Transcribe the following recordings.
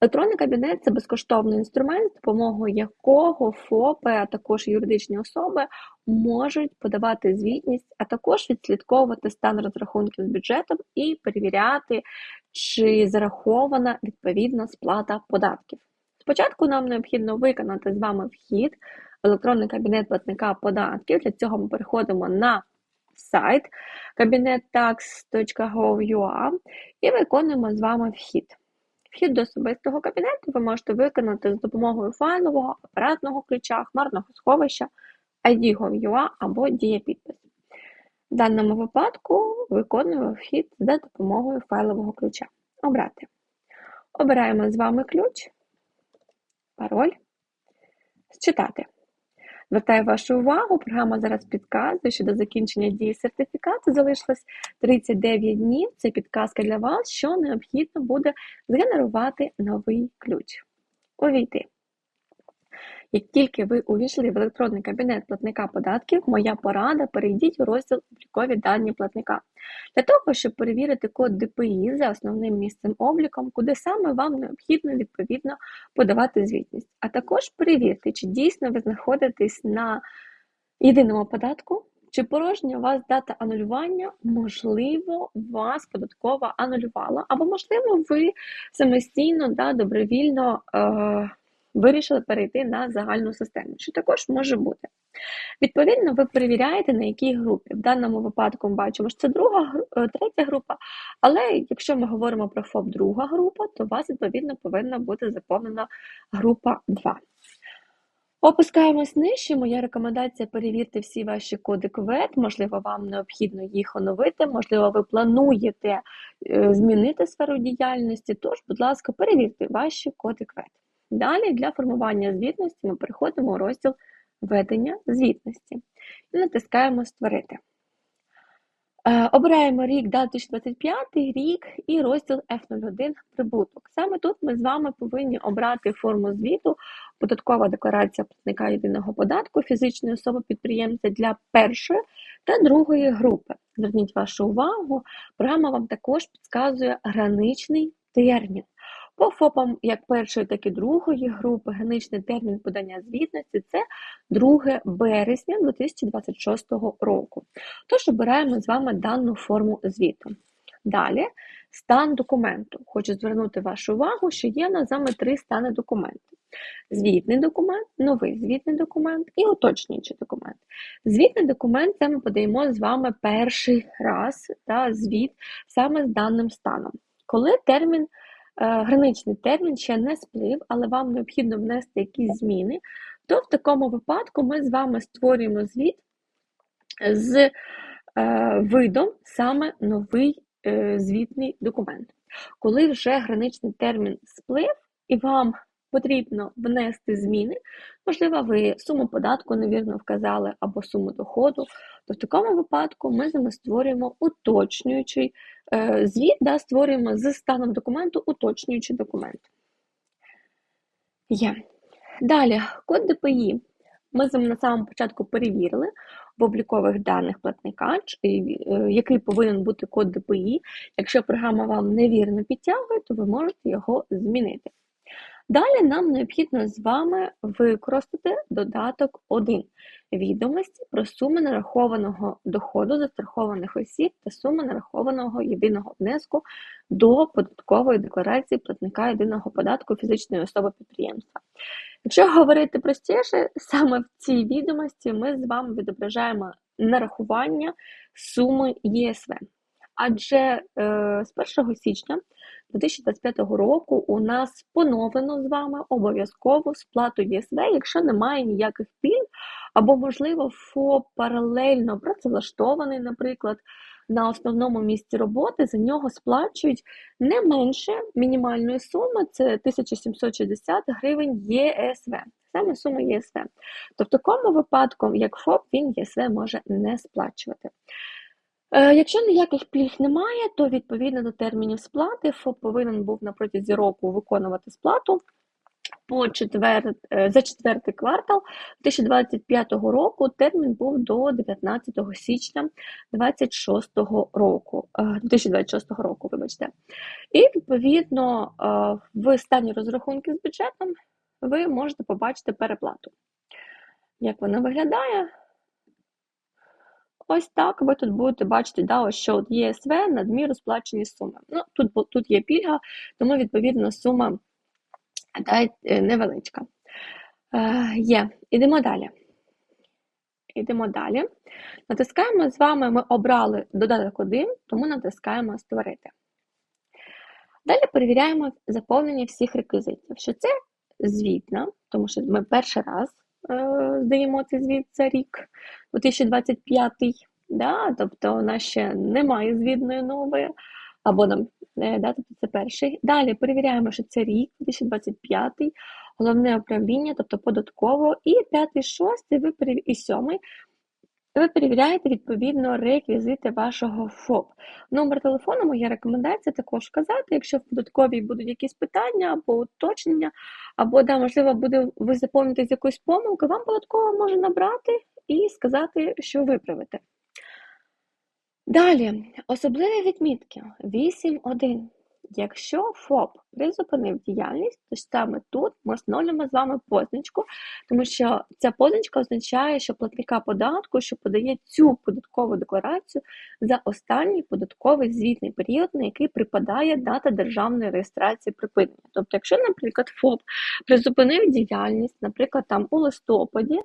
Електронний кабінет це безкоштовний інструмент, з допомогою якого ФОПи, а також юридичні особи можуть подавати звітність, а також відслідковувати стан розрахунків з бюджетом і перевіряти, чи зарахована відповідна сплата податків. Спочатку нам необхідно виконати з вами вхід в електронний кабінет платника податків. Для цього ми переходимо на сайт kabinettax.gov.ua і виконуємо з вами вхід. Вхід до особистого кабінету ви можете виконати з допомогою файлового, апаратного ключа, хмарного сховища, ID.gov.ua або дієпідпис. В даному випадку виконуємо вхід за допомогою файлового ключа. Обрати. Обираємо з вами ключ, пароль, считати. Звертаю вашу увагу, програма зараз підказує, що до закінчення дії сертифікату залишилось 39 днів. Це підказка для вас, що необхідно буде згенерувати новий ключ. Увійти. Як тільки ви увійшли в електронний кабінет платника податків, моя порада, перейдіть у розділ облікові дані платника. Для того, щоб перевірити код ДПІ за основним місцем обліком, куди саме вам необхідно відповідно подавати звітність. А також перевірте, чи дійсно ви знаходитесь на єдиному податку, чи порожня у вас дата анулювання, можливо, вас податкова анулювала, або, можливо, ви самостійно да, добровільно. Е вирішили перейти на загальну систему, що також може бути. Відповідно, ви перевіряєте, на якій групі. В даному випадку ми бачимо, що це друга, е, третя група, але якщо ми говоримо про ФОП друга група, то у вас, відповідно, повинна бути заповнена група 2. Опускаємось нижче. Моя рекомендація перевірте всі ваші коди КВЕД, можливо, вам необхідно їх оновити, можливо, ви плануєте е, змінити сферу діяльності, тож, будь ласка, перевірте ваші коди КВЕД. Далі для формування звітності ми переходимо у розділ Ведення звітності і натискаємо Створити. Е, обираємо рік, дату 2025 рік і розділ F01 прибуток. Саме тут ми з вами повинні обрати форму звіту, податкова декларація платника єдиного податку фізичної особи підприємця для першої та другої групи. Зверніть вашу увагу, програма вам також підказує граничний термін. По ФОПам як першої, так і другої групи граничний термін подання звітності це 2 березня 2026 року. Тож обираємо з вами дану форму звіту. Далі стан документу. Хочу звернути вашу увагу, що є на вами три стани документу. Звітний документ, новий звітний документ і уточнюючий документ. Звітний документ це ми подаємо з вами перший раз та звіт саме з даним станом. Коли термін граничний термін ще не сплив, але вам необхідно внести якісь зміни, то в такому випадку ми з вами створюємо звіт з е, видом саме новий е, звітний документ. Коли вже граничний термін сплив і вам потрібно внести зміни, можливо, ви суму податку невірно вказали або суму доходу, то в такому випадку ми з вами створюємо уточнюючий Е, звіт да, створюємо з станом документу, уточнюючи документ. Є. Далі, код ДПІ. Ми на самому початку перевірили в облікових даних платника, е, який повинен бути код ДПІ. Якщо програма вам невірно підтягує, то ви можете його змінити. Далі нам необхідно з вами використати додаток 1 відомості про суми нарахованого доходу застрахованих осіб та суми нарахованого єдиного внеску до податкової декларації платника єдиного податку фізичної особи підприємства. Якщо говорити простіше, саме в цій відомості ми з вами відображаємо нарахування суми ЄСВ. Адже е, з 1 січня 2025 року у нас поновлено з вами обов'язкову сплату ЄСВ, якщо немає ніяких пільг, або, можливо, ФОП паралельно працевлаштований, наприклад, на основному місці роботи за нього сплачують не менше мінімальної суми, це 1760 гривень ЄСВ. Саме сума ЄСВ. То в такому випадку, як ФОП, він ЄСВ може не сплачувати. Е, якщо ніяких пільг немає, то відповідно до термінів сплати ФОП повинен був на протязі року виконувати сплату по четвер... е, за четвертий квартал 2025 року термін був до 19 січня 26 року, е, 2026 року, вибачте. І відповідно е, в стані розрахунків з бюджетом ви можете побачити переплату. Як вона виглядає? Ось так ви тут будете бачити, да, ось що от ЄСВ надміру сплачені суми. Ну, тут, тут є пільга, тому відповідно сума да, е, невеличка. Е, є. Ідемо далі. Ідемо далі. Натискаємо з вами, ми обрали додаток 1, тому натискаємо Створити. Далі перевіряємо заповнення всіх реквізитів, що це звітна, тому що ми перший раз е, здаємо цей звіт за рік 2025, да, тобто у нас ще немає звітної нової, або нам, е, да, тобто це перший. Далі перевіряємо, що це рік 2025, головне управління, тобто податково, і п'ятий, шостий, ви перев... і сьомий. Ви перевіряєте відповідно реквізити вашого ФОП. Номер телефону, моя рекомендація також вказати, якщо в податковій будуть якісь питання або уточнення, або, да, можливо, буде ви заповните з якоюсь помилкою, вам податково може набрати і сказати, що виправите. Далі, особливі відмітки 8.1. Якщо ФОП призупинив діяльність, то саме тут ми встановлюємо з вами позначку, тому що ця позначка означає, що платника податку, що подає цю податкову декларацію за останній податковий звітний період, на який припадає дата державної реєстрації припинення. Тобто, якщо, наприклад, ФОП призупинив діяльність, наприклад, там у листопаді,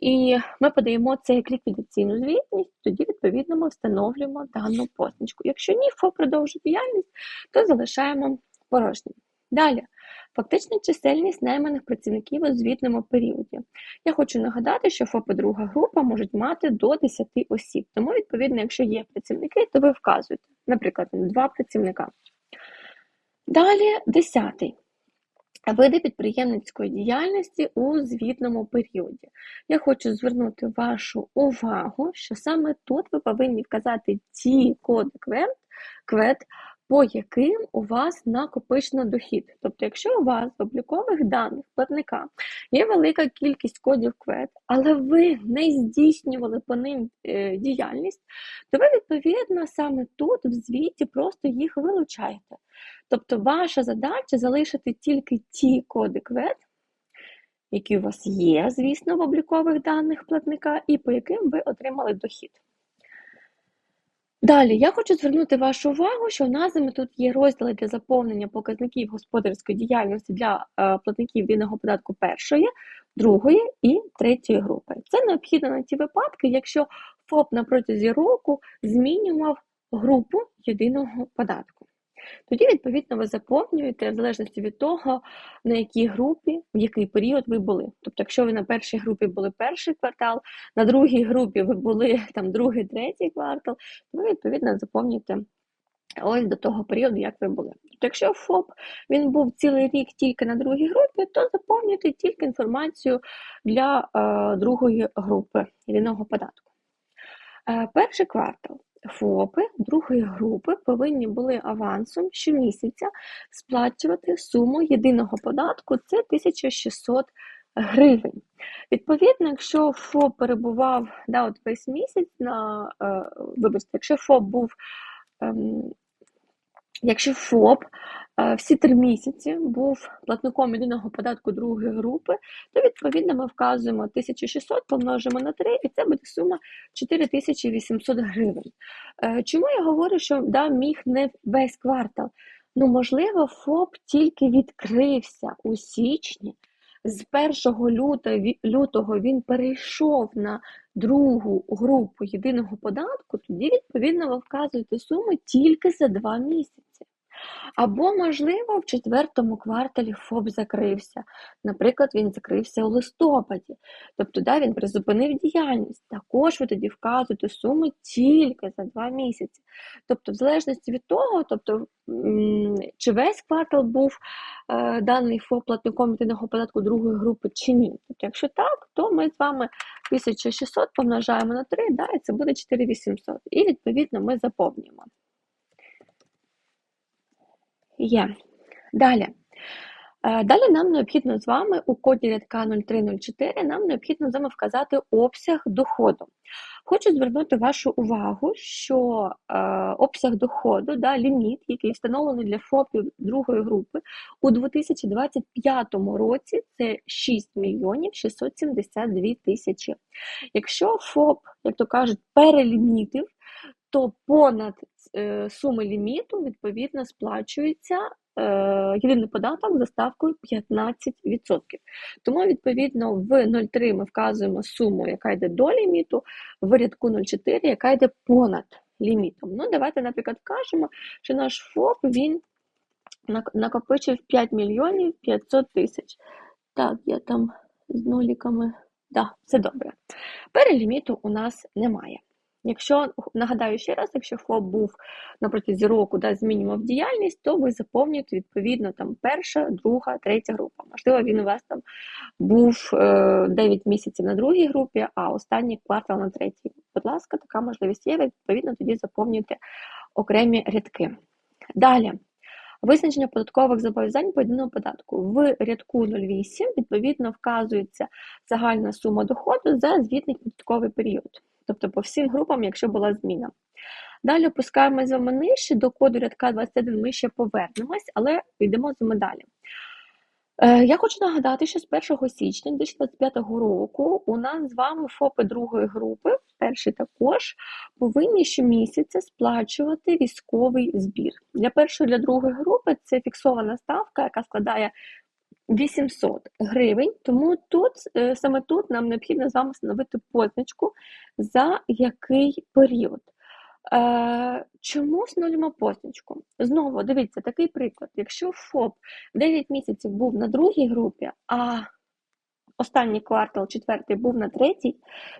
і ми подаємо це як ліквідаційну звітність, тоді відповідно ми встановлюємо дану позначку. Якщо ні, ФОП продовжує діяльність, то залишаємо порожнім. Далі, фактична чисельність найманих працівників у звітному періоді. Я хочу нагадати, що ФОПи друга група можуть мати до 10 осіб. Тому, відповідно, якщо є працівники, то ви вказуєте, наприклад, два працівника. Далі, десятий. Види підприємницької діяльності у звітному періоді. Я хочу звернути вашу увагу, що саме тут ви повинні вказати ті коди КВЕД, КВЕД по яким у вас накопичено дохід. Тобто, якщо у вас в облікових даних платника є велика кількість кодів КВЕД, але ви не здійснювали по ним е, діяльність, то ви, відповідно, саме тут в звіті просто їх вилучаєте. Тобто, ваша задача залишити тільки ті коди КВЕД, які у вас є, звісно, в облікових даних платника, і по яким ви отримали дохід. Далі я хочу звернути вашу увагу, що в назвами тут є розділи для заповнення показників господарської діяльності для е, платників вільного податку першої, другої і третьої групи. Це необхідно на ті випадки, якщо ФОП на протязі року змінював групу єдиного податку. Тоді, відповідно, ви заповнюєте в залежності від того, на якій групі, в який період ви були. Тобто, якщо ви на першій групі були перший квартал, на другій групі ви були там другий, третій квартал, то ви відповідно заповнюєте ось до того періоду, як ви були. Тобто, якщо ФОП він був цілий рік тільки на другій групі, то заповнюйте тільки інформацію для е, другої групи єдиного податку. Е, перший квартал. ФОПи другої групи повинні були авансом щомісяця сплачувати суму єдиного податку це 1600 гривень. Відповідно, якщо ФОП перебував да, от весь місяць на е, вибачте, якщо ФОП був, ем, якщо ФОП е, всі три місяці був платником єдиного податку другої групи, то відповідно ми вказуємо 1600, помножимо на 3, і це буде сума 4800 гривень. Е, Чому я говорю, що да, міг не весь квартал? Ну, можливо, ФОП тільки відкрився у січні. З 1 люта, лютого він перейшов на другу групу єдиного податку, тоді, відповідно, ви вказуєте суму тільки за два місяці. Або, можливо, в четвертому кварталі ФОП закрився. Наприклад, він закрився у листопаді. Тобто, да, він призупинив діяльність. Також ви тоді вказуєте суму тільки за два місяці. Тобто, в залежності від того, тобто, чи весь квартал був е, даний ФОП платником єдиного податку другої групи, чи ні. Тобто, якщо так, то ми з вами 1600 помножаємо на 3, да, і це буде 4800. І, відповідно, ми заповнюємо. Є. Далі. Е, Далі нам необхідно з вами у коді рядка 0304 нам необхідно з вами вказати обсяг доходу. Хочу звернути вашу увагу, що е, обсяг доходу, да, ліміт, який встановлений для ФОПів другої групи у 2025 році, це 6 мільйонів 672 тисячі. Якщо ФОП, як то кажуть, перелімітив, то понад суми ліміту відповідно сплачується е, єдиний податок за ставкою 15%. Тому, відповідно, в 0,3 ми вказуємо суму, яка йде до ліміту, в рядку 0,4, яка йде понад лімітом. Ну, давайте, наприклад, вкажемо, що наш ФОП він накопичив 5 мільйонів 500 тисяч. Так, я там з нуліками. Да, все добре. Переліміту у нас немає. Якщо нагадаю ще раз, якщо ФОП був на протязі року, да, змінював діяльність, то ви заповнюєте відповідно там перша, друга, третя група. Можливо, він у вас там був е, 9 місяців на другій групі, а останній квартал на третій. Будь ласка, така можливість є. Ви Відповідно, тоді заповнюєте окремі рядки. Далі. Визначення податкових зобов'язань по єдиному податку. В рядку 08 відповідно вказується загальна сума доходу за звітний податковий період, тобто по всім групам, якщо була зміна. Далі опускаємось з вами нижче, до коду рядка 21 ми ще повернемось, але йдемо з вами далі. Е, Я хочу нагадати, що з 1 січня 2025 року у нас з вами ФОПи другої групи, перший також, повинні щомісяця сплачувати військовий збір. Для першої для другої групи це фіксована ставка, яка складає 800 гривень. Тому тут е, саме тут нам необхідно з вами встановити позначку, за який період. Е, Чому встановлюємо позначку? Знову дивіться, такий приклад. Якщо ФОП 9 місяців був на другій групі, а останній квартал, четвертий, був на третій,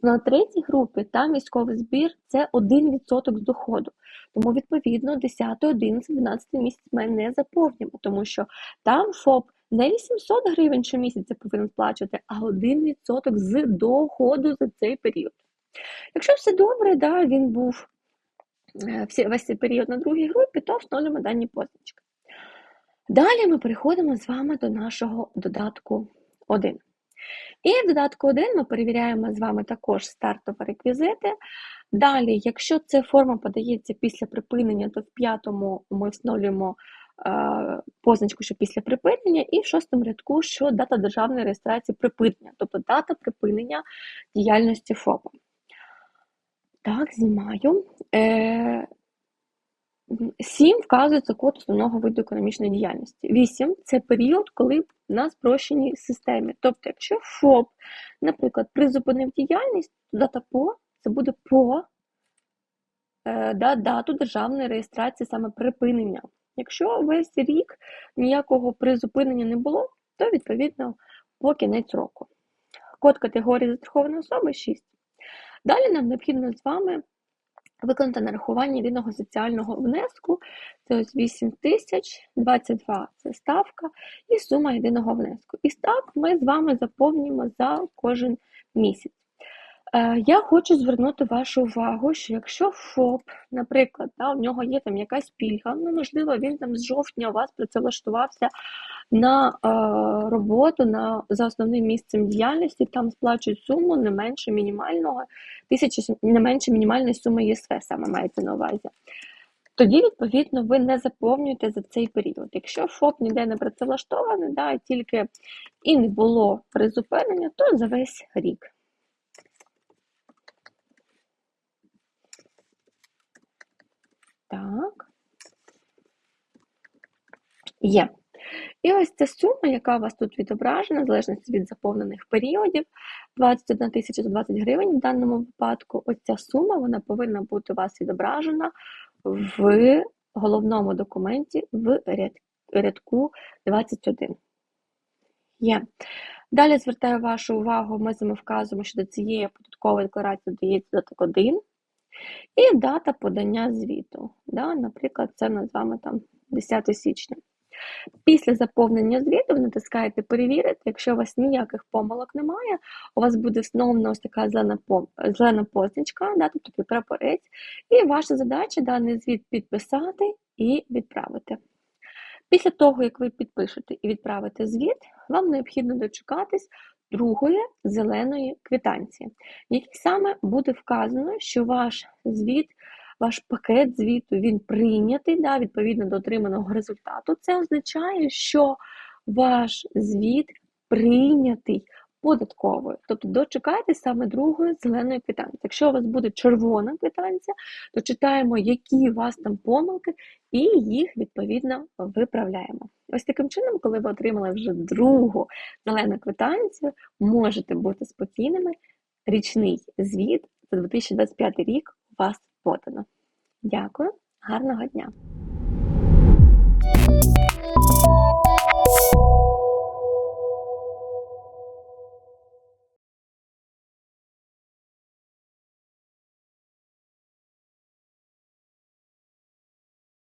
то на третій групі там військовий збір це 1% з доходу. Тому, відповідно, 10, 11, 12 місяць ми не заповнюємо, тому що там ФОП не 800 гривень щомісяця повинен сплачувати, а 1% з доходу за цей період. Якщо все добре, да, він був е, весь цей період на другій групі, то встановлюємо дані позначки. Далі ми переходимо з вами до нашого додатку 1. І в додатку 1 ми перевіряємо з вами також стартові реквізити. Далі, якщо ця форма подається після припинення, то в п'ятому ми встановлюємо позначку, що після припинення, і в шостому рядку, що дата державної реєстрації припинення, тобто дата припинення діяльності ФОПа. Так, знімаю. Е, 7 вказується код основного виду економічної діяльності. 8 це період, коли в нас спрощені системи. Тобто, якщо ФОП, наприклад, призупинив діяльність, то дата по це буде по е, да, дату державної реєстрації саме припинення. Якщо весь рік ніякого призупинення не було, то відповідно по кінець року. Код категорії застрахованої особи 6. Далі нам необхідно з вами виконати нарахування єдиного соціального внеску. Це ось 8 тисяч 22 це ставка і сума єдиного внеску. І так ми з вами заповнюємо за кожен місяць. Е, Я хочу звернути вашу увагу, що якщо ФОП, наприклад, да, у нього є там якась пільга, ну можливо, він там з жовтня у вас працевлаштувався на е, роботу на, за основним місцем діяльності, там сплачують суму не менше мінімального тисячі, не менше мінімальної суми ЄСВ, саме мається на увазі. Тоді, відповідно, ви не заповнюєте за цей період. Якщо ФОП ніде не працевлаштований, да, тільки і не було призупинення, то за весь рік. Так. Є. І ось ця сума, яка у вас тут відображена, в залежності від заповнених періодів, 21 тисяча 20 гривень в даному випадку. Ось ця сума вона повинна бути у вас відображена в головному документі в ряд, рядку 21. Є. Далі звертаю вашу увагу, ми з вами вказуємо, що до цієї податкової декларації додається додаток 1 і дата подання звіту. Да? Наприклад, це ми там 10 січня. Після заповнення звіту ви натискаєте перевірити. Якщо у вас ніяких помилок немає, у вас буде встановлена ось така зелена, пом... зелена позначка, да, тобто прапорець, і ваша задача даний звіт підписати і відправити. Після того, як ви підпишете і відправите звіт, вам необхідно дочекатись другої зеленої квитанції, в якій саме буде вказано, що ваш звіт, ваш пакет звіту він прийнятий да, відповідно до отриманого результату. Це означає, що ваш звіт прийнятий податковою. Тобто дочекайте саме другої зеленої квитанції. Якщо у вас буде червона квитанція, то читаємо, які у вас там помилки, і їх відповідно виправляємо. Ось таким чином, коли ви отримали вже другу зелену квитанцію, можете бути спокійними. Річний звіт за 2025 рік у вас подано. Дякую, гарного дня!